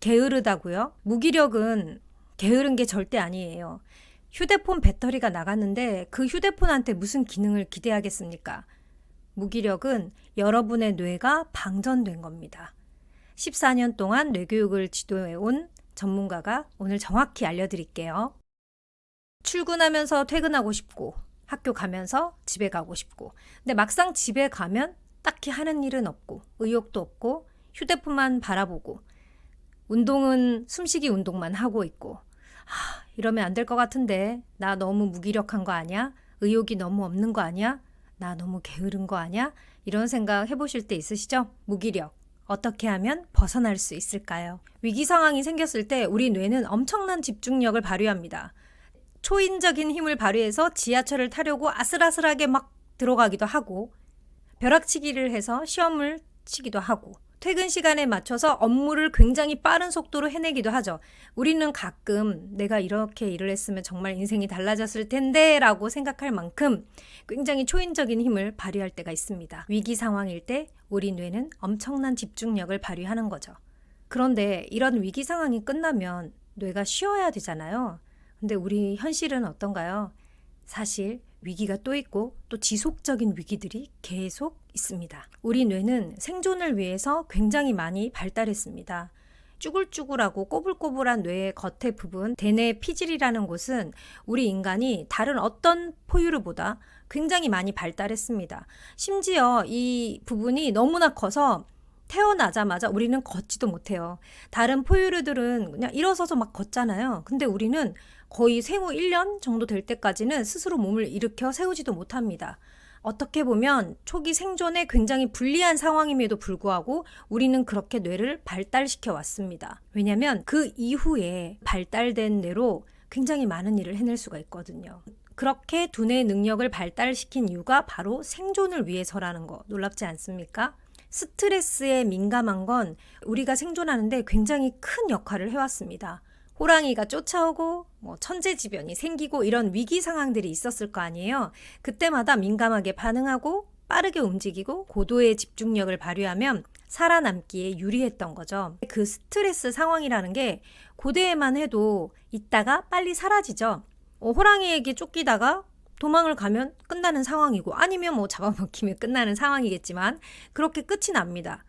게으르다고요? 무기력은 게으른 게 절대 아니에요. 휴대폰 배터리가 나갔는데 그 휴대폰한테 무슨 기능을 기대하겠습니까? 무기력은 여러분의 뇌가 방전된 겁니다. 14년 동안 뇌교육을 지도해온 전문가가 오늘 정확히 알려드릴게요. 출근하면서 퇴근하고 싶고, 학교 가면서 집에 가고 싶고, 근데 막상 집에 가면 딱히 하는 일은 없고, 의욕도 없고, 휴대폰만 바라보고, 운동은 숨쉬기 운동만 하고 있고, 아, 이러면 안 될 것 같은데, 나 너무 무기력한 거 아니야? 의욕이 너무 없는 거 아니야? 나 너무 게으른 거 아니야? 이런 생각 해보실 때 있으시죠? 무기력. 어떻게 하면 벗어날 수 있을까요? 위기 상황이 생겼을 때 우리 뇌는 엄청난 집중력을 발휘합니다. 초인적인 힘을 발휘해서 지하철을 타려고 아슬아슬하게 막 들어가기도 하고, 벼락치기를 해서 시험을 치기도 하고, 퇴근 시간에 맞춰서 업무를 굉장히 빠른 속도로 해내기도 하죠. 우리는 가끔 내가 이렇게 일을 했으면 정말 인생이 달라졌을 텐데 라고 생각할 만큼 굉장히 초인적인 힘을 발휘할 때가 있습니다. 위기 상황일 때 우리 뇌는 엄청난 집중력을 발휘하는 거죠. 그런데 이런 위기 상황이 끝나면 뇌가 쉬어야 되잖아요. 근데 우리 현실은 어떤가요? 사실 위기가 또 있고 또 지속적인 위기들이 계속 있습니다. 우리 뇌는 생존을 위해서 굉장히 많이 발달했습니다. 쭈글쭈글하고 꼬불꼬불한 뇌의 겉에 부분 대뇌 피질이라는 곳은 우리 인간이 다른 어떤 포유류보다 굉장히 많이 발달했습니다. 심지어 이 부분이 너무나 커서 태어나자마자 우리는 걷지도 못해요. 다른 포유류들은 그냥 일어서서 막 걷잖아요. 근데 우리는 거의 생후 1년 정도 될 때까지는 스스로 몸을 일으켜 세우지도 못합니다. 어떻게 보면 초기 생존에 굉장히 불리한 상황임에도 불구하고 우리는 그렇게 뇌를 발달시켜 왔습니다. 왜냐하면 그 이후에 발달된 뇌로 굉장히 많은 일을 해낼 수가 있거든요. 그렇게 두뇌 능력을 발달시킨 이유가 바로 생존을 위해서라는 거 놀랍지 않습니까? 스트레스에 민감한 건 우리가 생존하는데 굉장히 큰 역할을 해왔습니다. 호랑이가 쫓아오고 뭐 천재지변이 생기고 이런 위기 상황들이 있었을 거 아니에요. 그때마다 민감하게 반응하고 빠르게 움직이고 고도의 집중력을 발휘하면 살아남기에 유리했던 거죠. 그 스트레스 상황이라는 게 고대에만 해도 있다가 빨리 사라지죠. 어, 호랑이에게 쫓기다가 도망을 가면 끝나는 상황이고 아니면 뭐 잡아먹히면 끝나는 상황이겠지만 그렇게 끝이 납니다.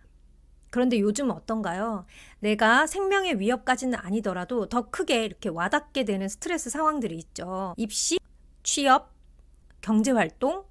그런데 요즘 어떤가요? 내가 생명의 위협까지는 아니더라도 더 크게 이렇게 와닿게 되는 스트레스 상황들이 있죠. 입시, 취업, 경제활동,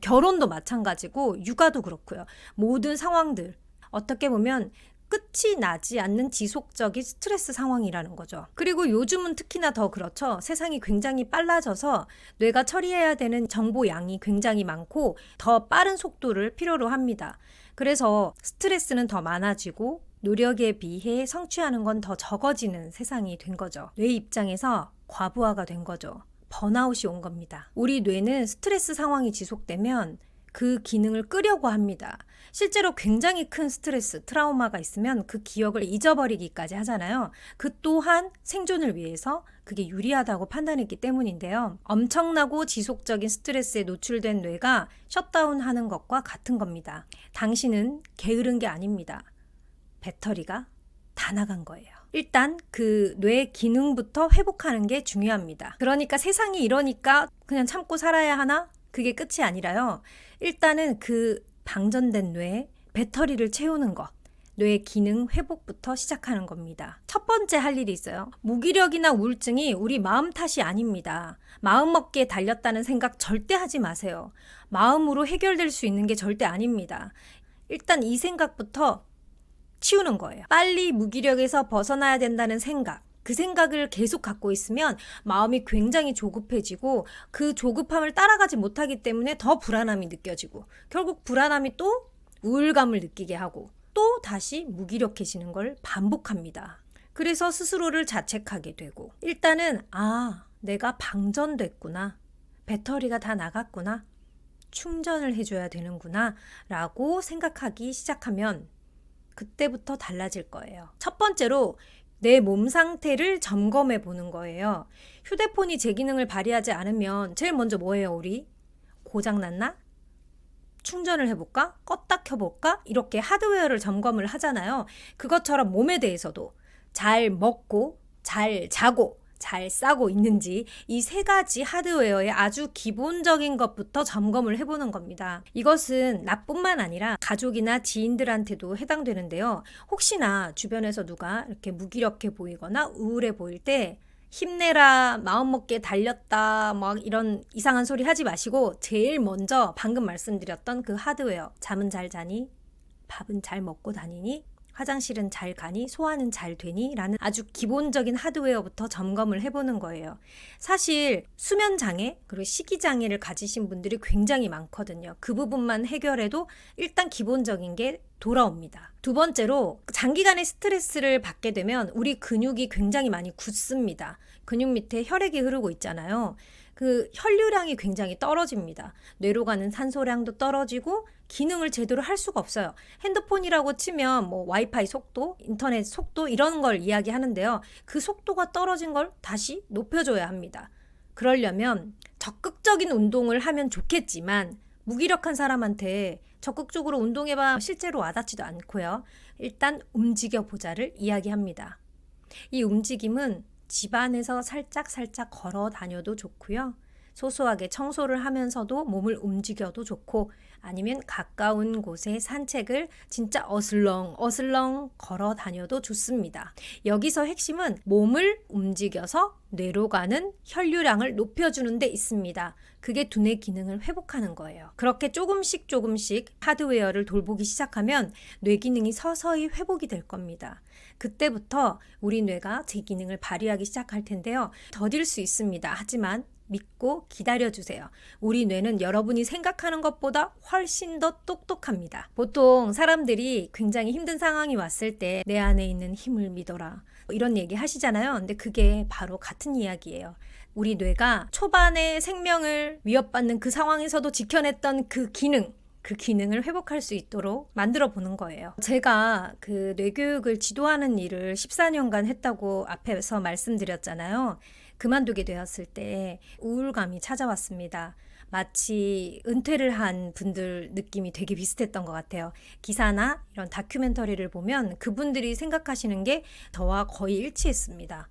결혼도 마찬가지고 육아도 그렇고요. 모든 상황들. 어떻게 보면 끝이 나지 않는 지속적인 스트레스 상황이라는 거죠. 그리고 요즘은 특히나 더 그렇죠. 세상이 굉장히 빨라져서 뇌가 처리해야 되는 정보 양이 굉장히 많고 더 빠른 속도를 필요로 합니다. 그래서 스트레스는 더 많아지고 노력에 비해 성취하는 건 더 적어지는 세상이 된 거죠. 뇌 입장에서 과부하가 된 거죠. 번아웃이 온 겁니다. 우리 뇌는 스트레스 상황이 지속되면 그 기능을 끄려고 합니다. 실제로 굉장히 큰 스트레스, 트라우마가 있으면 그 기억을 잊어버리기까지 하잖아요. 그 또한 생존을 위해서 그게 유리하다고 판단했기 때문인데요. 엄청나고 지속적인 스트레스에 노출된 뇌가 셧다운 하는 것과 같은 겁니다. 당신은 게으른 게 아닙니다. 배터리가 다 나간 거예요. 일단 그 뇌 기능부터 회복하는 게 중요합니다. 그러니까 세상이 이러니까 그냥 참고 살아야 하나? 그게 끝이 아니라요. 일단은 그 방전된 뇌에 배터리를 채우는 것. 뇌 기능 회복부터 시작하는 겁니다. 첫 번째 할 일이 있어요. 무기력이나 우울증이 우리 마음 탓이 아닙니다. 마음 먹기에 달렸다는 생각 절대 하지 마세요. 마음으로 해결될 수 있는 게 절대 아닙니다. 일단 이 생각부터 치우는 거예요. 빨리 무기력에서 벗어나야 된다는 생각. 그 생각을 계속 갖고 있으면 마음이 굉장히 조급해지고 그 조급함을 따라가지 못하기 때문에 더 불안함이 느껴지고 결국 불안함이 또 우울감을 느끼게 하고 또 다시 무기력해지는 걸 반복합니다. 그래서 스스로를 자책하게 되고 일단은 아, 내가 방전됐구나. 배터리가 다 나갔구나. 충전을 해줘야 되는구나. 라고 생각하기 시작하면 그때부터 달라질 거예요. 첫 번째로 내 몸 상태를 점검해 보는 거예요. 휴대폰이 제 기능을 발휘하지 않으면 제일 먼저 뭐예요, 우리? 고장났나? 충전을 해볼까? 껐다 켜볼까? 이렇게 하드웨어를 점검을 하잖아요. 그것처럼 몸에 대해서도 잘 먹고, 잘 자고, 잘 싸고 있는지 이 세 가지 하드웨어의 아주 기본적인 것부터 점검을 해보는 겁니다. 이것은 나뿐만 아니라 가족이나 지인들한테도 해당되는데요. 혹시나 주변에서 누가 이렇게 무기력해 보이거나 우울해 보일 때 힘내라, 마음먹게 달렸다, 막 이런 이상한 소리 하지 마시고 제일 먼저 방금 말씀드렸던 그 하드웨어. 잠은 잘 자니? 밥은 잘 먹고 다니니? 화장실은 잘 가니? 소화는 잘 되니? 라는 아주 기본적인 하드웨어부터 점검을 해보는 거예요. 사실 수면 장애, 그리고 식이 장애를 가지신 분들이 굉장히 많거든요. 그 부분만 해결해도 일단 기본적인 게 돌아옵니다. 두 번째로 장기간의 스트레스를 받게 되면 우리 근육이 굉장히 많이 굳습니다. 근육 밑에 혈액이 흐르고 있잖아요. 그 혈류량이 굉장히 떨어집니다. 뇌로 가는 산소량도 떨어지고 기능을 제대로 할 수가 없어요. 핸드폰이라고 치면 뭐 와이파이 속도, 인터넷 속도 이런 걸 이야기하는데요. 그 속도가 떨어진 걸 다시 높여줘야 합니다. 그러려면 적극적인 운동을 하면 좋겠지만 무기력한 사람한테 적극적으로 운동해봐 실제로 와닿지도 않고요. 일단 움직여 보자를 이야기합니다. 이 움직임은 집안에서 살짝 살짝 걸어 다녀도 좋고요. 소소하게 청소를 하면서도 몸을 움직여도 좋고 아니면 가까운 곳에 산책을 진짜 어슬렁 어슬렁 걸어 다녀도 좋습니다. 여기서 핵심은 몸을 움직여서 뇌로 가는 혈류량을 높여주는 데 있습니다. 그게 두뇌 기능을 회복하는 거예요. 그렇게 조금씩 조금씩 하드웨어를 돌보기 시작하면 뇌 기능이 서서히 회복이 될 겁니다. 그때부터 우리 뇌가 제 기능을 발휘하기 시작할 텐데요. 더딜 수 있습니다. 하지만 믿고 기다려주세요. 우리 뇌는 여러분이 생각하는 것보다 훨씬 더 똑똑합니다. 보통 사람들이 굉장히 힘든 상황이 왔을 때 내 안에 있는 힘을 믿어라. 이런 얘기 하시잖아요. 근데 그게 바로 같은 이야기예요. 우리 뇌가 초반에 생명을 위협받는 그 상황에서도 지켜냈던 그 기능, 그 기능을 회복할 수 있도록 만들어 보는 거예요. 제가 그 뇌교육을 지도하는 일을 14년간 했다고 앞에서 말씀드렸잖아요. 그만두게 되었을 때 우울감이 찾아왔습니다. 마치 은퇴를 한 분들 느낌이 되게 비슷했던 것 같아요. 기사나 이런 다큐멘터리를 보면 그분들이 생각하시는 게 저와 거의 일치했습니다.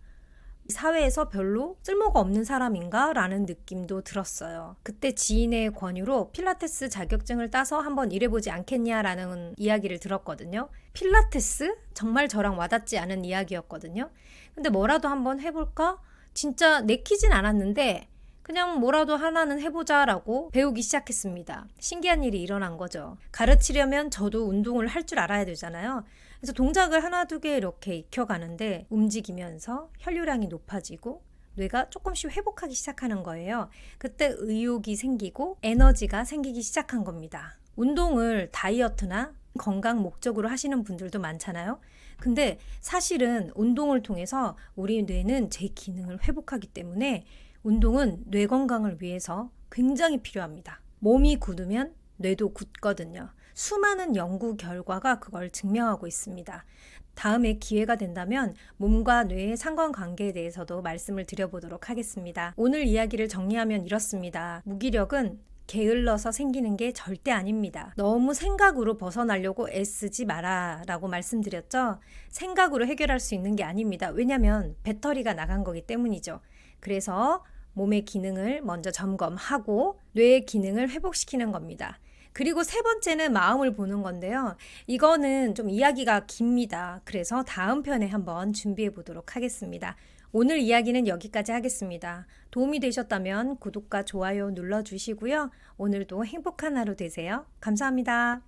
사회에서 별로 쓸모가 없는 사람인가? 라는 느낌도 들었어요. 그때 지인의 권유로 필라테스 자격증을 따서 한번 일해보지 않겠냐라는 이야기를 들었거든요. 필라테스? 정말 저랑 와닿지 않은 이야기였거든요. 근데 뭐라도 한번 해볼까? 진짜 내키진 않았는데 그냥 뭐라도 하나는 해보자라고 배우기 시작했습니다. 신기한 일이 일어난 거죠. 가르치려면 저도 운동을 할 줄 알아야 되잖아요. 그래서 동작을 하나 두 개 이렇게 익혀가는데 움직이면서 혈류량이 높아지고 뇌가 조금씩 회복하기 시작하는 거예요. 그때 의욕이 생기고 에너지가 생기기 시작한 겁니다. 운동을 다이어트나 건강 목적으로 하시는 분들도 많잖아요. 근데 사실은 운동을 통해서 우리 뇌는 제 기능을 회복하기 때문에 운동은 뇌 건강을 위해서 굉장히 필요합니다. 몸이 굳으면 뇌도 굳거든요. 수많은 연구 결과가 그걸 증명하고 있습니다. 다음에 기회가 된다면 몸과 뇌의 상관관계에 대해서도 말씀을 드려보도록 하겠습니다. 오늘 이야기를 정리하면 이렇습니다. 무기력은 게을러서 생기는 게 절대 아닙니다. 너무 생각으로 벗어나려고 애쓰지 마라 라고 말씀드렸죠. 생각으로 해결할 수 있는 게 아닙니다. 왜냐면 배터리가 나간 거기 때문이죠. 그래서 몸의 기능을 먼저 점검하고 뇌의 기능을 회복시키는 겁니다. 그리고 세 번째는 마음을 보는 건데요. 이거는 좀 이야기가 깁니다. 그래서 다음 편에 한번 준비해 보도록 하겠습니다. 오늘 이야기는 여기까지 하겠습니다. 도움이 되셨다면 구독과 좋아요 눌러주시고요. 오늘도 행복한 하루 되세요. 감사합니다.